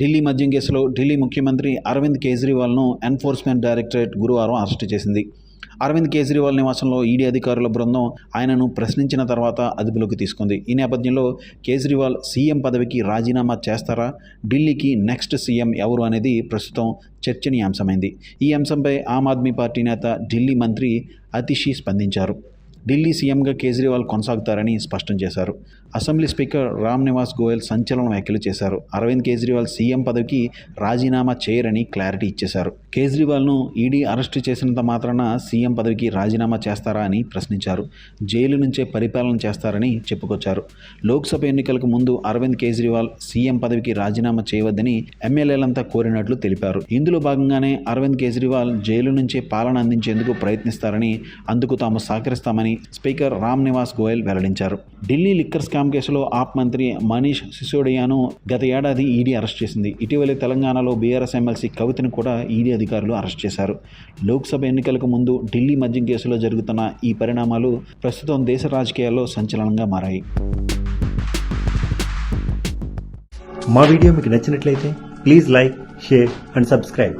ఢిల్లీ మద్యం కేసులో ఢిల్లీ ముఖ్యమంత్రి అరవింద్ కేజ్రీవాల్ను ఎన్ఫోర్స్మెంట్ డైరెక్టరేట్ గురువారం అరెస్టు చేసింది. అరవింద్ కేజ్రీవాల్ నివాసంలో ఈడీ అధికారుల బృందం ఆయనను ప్రశ్నించిన తర్వాత అదుపులోకి తీసుకుంది. ఈ నేపథ్యంలో కేజ్రీవాల్ సీఎం పదవికి రాజీనామా చేస్తారా? ఢిల్లీకి నెక్స్ట్ సీఎం ఎవరు అనేది ప్రస్తుతం చర్చనీయాంశమైంది. ఈ అంశంపై ఆమ్ ఆద్మీ పార్టీ నేత ఢిల్లీ మంత్రి అతిషి స్పందించారు. ఢిల్లీ సీఎంగా కేజ్రీవాల్ కొనసాగుతారని స్పష్టం చేశారు. అసెంబ్లీ స్పీకర్ రామ్ నివాస్ గోయల్ సంచలన వ్యాఖ్యలు చేశారు. అరవింద్ కేజ్రీవాల్ సీఎం పదవికి రాజీనామా చేయరని క్లారిటీ ఇచ్చేశారు. కేజ్రీవాల్ను ఈడీ అరెస్టు చేసినంత మాత్రాన సీఎం పదవికి రాజీనామా చేస్తారా అని ప్రశ్నించారు. జైలు నుంచే పరిపాలన చేస్తారని చెప్పుకొచ్చారు. లోక్సభ ఎన్నికలకు ముందు అరవింద్ కేజ్రీవాల్ సీఎం పదవికి రాజీనామా చేయవద్దని ఎమ్మెల్యేలంతా కోరినట్లు తెలిపారు. ఇందులో భాగంగానే అరవింద్ కేజ్రీవాల్ జైలు నుంచే పాలన అందించేందుకు ప్రయత్నిస్తారని అందుకు తాము సహకరిస్తామని స్పీకర్ రామ్ నివాస్ గోయల్ వెల్లడించారు. ఢిల్లీ లిక్కర్ స్కామ్ కేసులో ఆప్ మంత్రి మనీష్ సిసోడియాను గత ఏడాది ఈడీ అరెస్ట్ చేసింది. ఇటీవలే తెలంగాణలో బీఆర్ఎస్ ఎమ్మెల్సీ కవితను కూడా ఈడీ అధికారులు అరెస్ట్ చేశారు. లోక్సభ ఎన్నికలకు ముందు ఢిల్లీ మద్యం కేసులో జరుగుతున్న ఈ పరిణామాలు ప్రస్తుతం దేశ రాజకీయాల్లో సంచలనంగా మారాయి. మా వీడియో మీకు నచ్చినట్లయితే please like share and subscribe.